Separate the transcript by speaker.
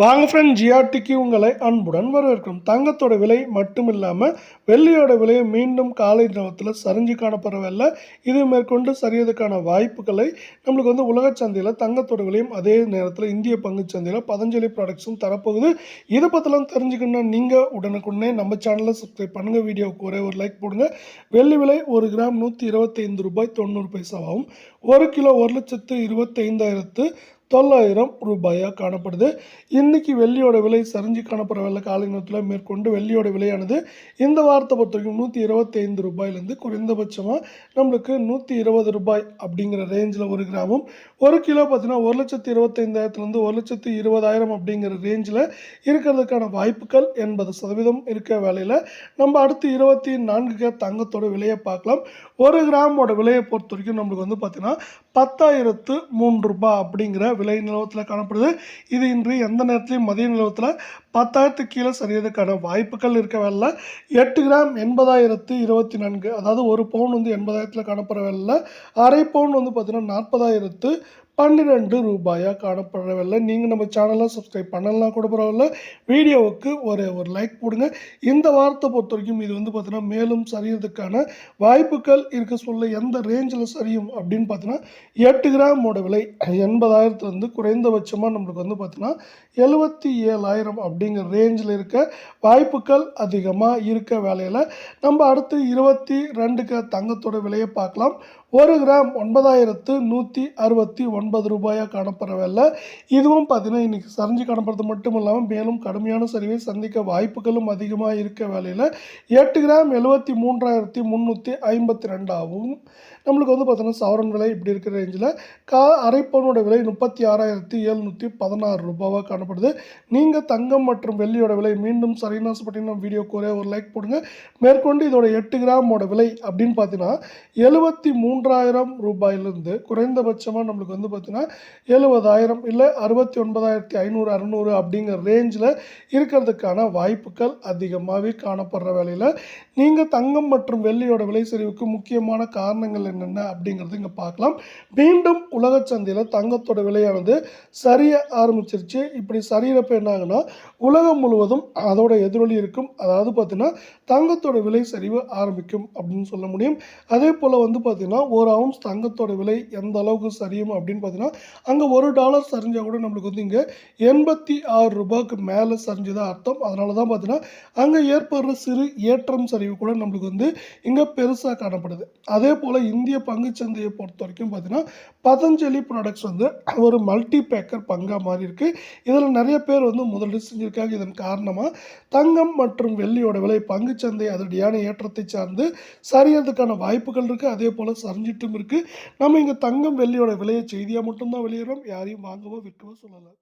Speaker 1: வாங்க ஃப்ரெண்ட் ஜிஆர்டிக்கு உங்களை அன்புடன் வரவேற்கிறோம். தங்கத்தோட விலை மட்டும் இல்லாமல் வெள்ளியோட விலையை மீண்டும் காலை நேரத்தில் சரிஞ்சு காணப்படவில்லை. இது மேற்கொண்டு சரியதுக்கான வாய்ப்புகளை நம்மளுக்கு வந்து உலக சந்தையில் தங்கத்தோட விலையும் அதே நேரத்தில் இந்திய பங்கு சந்தையில் பதஞ்சலி ப்ராடக்ட்ஸும் தரப்போகுது. இதை பற்றிலாம் தெரிஞ்சுக்கணும்னா நீங்கள் உடனுக்குடனே நம்ம சேனலை சப்ஸ்கிரைப் பண்ணுங்கள் வீடியோவுக்கு ஒரே ஒரு லைக் போடுங்க. வெள்ளி விலை ஒரு கிராம் நூற்றி இருபத்தைந்து ரூபாய் தொண்ணூறு பைசாவாகும். ஒரு கிலோ ஒரு லட்சத்து இருபத்தைந்தாயிரத்து தொள்ளாயிரம் ரூபாயாக காணப்படுது. இன்றைக்கி வெள்ளியோட விலை சரிஞ்சு காணப்படவில்லை காலை நேரத்தில் மேற்கொண்டு வெள்ளியோட விலையானது இந்த வாரத்தை பொறுத்த வரைக்கும் நூற்றி இருபத்தைந்து ரூபாயிலேருந்து குறைந்தபட்சமாக நம்மளுக்கு நூற்றி இருபது ரூபாய் அப்படிங்கிற ரேஞ்சில் ஒரு கிராமும் ஒரு கிலோ பார்த்தீங்கன்னா ஒரு லட்சத்து இருபத்தைந்தாயிரத்துலேருந்து ஒரு லட்சத்து இருபதாயிரம் அப்படிங்கிற ரேஞ்சில் இருக்கிறதுக்கான வாய்ப்புகள் எண்பது சதவீதம் இருக்க வேலையில் நம்ம அடுத்து இருபத்தி நான்கு தங்கத்தோட விலையை பார்க்கலாம். ஒரு கிராமோட விலையை பொறுத்த வரைக்கும் நம்மளுக்கு வந்து பார்த்தீங்கன்னா பத்தாயிரத்து மூன்று ரூபாய் அப்படிங்கிற விலை நிலவரத்தில் காணப்படுது. இது இன்று எந்த நேரத்திலையும் மதிய நிலவரத்தில் பத்தாயிரத்துக்கு கீழே சரியதுக்கான வாய்ப்புகள் இருக்க வேலை எட்டு கிராம் எண்பதாயிரத்து இருபத்தி நான்கு அதாவது ஒரு பவுன் வந்து எண்பதாயிரத்தில் காணப்படுற வேலை அரை பவுன் வந்து பார்த்தீங்கன்னா நாற்பதாயிரத்து பன்னிரெண்டு ரூபாயாக காணப்படவில்லை. நீங்கள் நம்ம சேனலை சப்ஸ்கிரைப் பண்ணலாம் கூட பரவாயில்ல. வீடியோவுக்கு ஒரு ஒரு லைக் போடுங்க. இந்த வாரத்தை பொறுத்த வரைக்கும் இது வந்து பார்த்தீங்கன்னா மேலும் சரியறதுக்கான வாய்ப்புகள் இருக்க. சொல்ல எந்த ரேஞ்சில் சரியும் அப்படின்னு பார்த்தீங்கன்னா எட்டு கிராமோட விலை எண்பதாயிரத்துலேருந்து குறைந்தபட்சமாக நம்மளுக்கு வந்து பார்த்தீங்கன்னா எழுபத்தி ஏழாயிரம் அப்படிங்கிற ரேஞ்சில் இருக்க வாய்ப்புகள் அதிகமாக இருக்க வேலையில் நம்ம அடுத்து இருபத்தி ரெண்டுக்கு தங்கத்தோட விலையை பார்க்கலாம். ஒரு கிராம் ஒன்பதாயிரத்து நூற்றி அறுபத்தி ஒன்பது ஐம்பது ரூபாயாக காணப்படவில்லை இதுவும் பார்த்தீங்கன்னா இன்றைக்கி சரிஞ்சு காணப்படுறது மட்டும் இல்லாமல் மேலும் கடுமையான சரிவை சந்திக்க வாய்ப்புகளும் அதிகமாக இருக்க வேலையில். எட்டு கிராம் எழுபத்தி மூன்றாயிரத்தி முந்நூற்றி ஐம்பத்தி ரெண்டாகவும் நம்மளுக்கு வந்து பார்த்தீங்கன்னா சவரன் விலை இப்படி இருக்கிற ரேஞ்சில் கா அரைப்பவனோட விலை முப்பத்தி ஆறாயிரத்தி எழுநூற்றி பதினாறு ரூபாவாக காணப்படுது. நீங்கள் தங்கம் மற்றும் வெள்ளியோட விலை மீண்டும் சரின்னு ஆசைப்பட்டீங்கன்னா வீடியோ ஒரே ஒரு லைக் போடுங்க. மேற்கொண்டு இதோட எட்டு கிராமோட விலை அப்படின்னு பார்த்தீங்கன்னா எழுபத்தி மூன்றாயிரம் ரூபாயிலிருந்து குறைந்தபட்சமாக நம்மளுக்கு வந்து பார்த்தீங்கன்னா எழுபதாயிரம் இல்லை அறுபத்தி ஒன்பதாயிரத்தி ஐநூறு அறநூறு அப்படிங்கிற ரேஞ்சில் இருக்கிறதுக்கான வாய்ப்புகள் அதிகமாகவே காணப்படுற வேலையில் நீங்கள் தங்கம் மற்றும் வெள்ளியோட விலை சரிவுக்கு முக்கியமான காரணங்கள் என்னென்ன அப்படிங்கிறது இங்கே பார்க்கலாம். மீண்டும் உலக சந்தையில் தங்கத்தோட விலையானது சரிய ஆரம்பிச்சிருச்சு. இப்படி சரியறப்ப என்ன உலகம் முழுவதும் அதோட எதிரொலி இருக்கும். அதாவது பார்த்தீங்கன்னா தங்கத்தோட விலை சரிவு ஆரம்பிக்கும் அப்படின்னு சொல்ல முடியும். அதே போல் வந்து பார்த்தீங்கன்னா ஒரு அவுன்ஸ் தங்கத்தோட விலை எந்த அளவுக்கு சரியும் அப்படின்னு பார்த்தீங்கன்னா அங்கே ஒரு டாலர் சரிஞ்சால் கூட நம்மளுக்கு வந்து இங்கே எண்பத்தி ஆறு ரூபாய்க்கு மேலே சரிஞ்சதாக அர்த்தம். அதனால தான் பார்த்தீங்கன்னா அங்கே ஏற்படுற சிறு ஏற்றம் சரிவு கூட நம்மளுக்கு வந்து இங்கே பெருசாக காணப்படுது. அதே போல் இந்திய பங்குச்சந்தையை பொறுத்த வரைக்கும் பார்த்தீங்கன்னா பதஞ்சலி ப்ராடக்ட்ஸ் வந்து ஒரு மல்டி பேக்கர் பங்காக மாறி இருக்குது இதில் நிறைய பேர் வந்து முதலீடு செஞ்சுருக்காங்க. இதன் காரணமாக தங்கம் மற்றும் வெள்ளியோட விலை பங்குச்சந்தை அதடியான ஏற்றத்தை சார்ந்து சரியறதுக்கான வாய்ப்புகள் இருக்குது அதே போல் சரிஞ்சிட்டும் இருக்குது நம்ம இங்கே தங்கம் வெள்ளியோட விலையை செய்தியாக மட்டும்தான் வெளியிடுறோம் யாரையும் வாங்கவோ விற்கவோ சொல்லலை.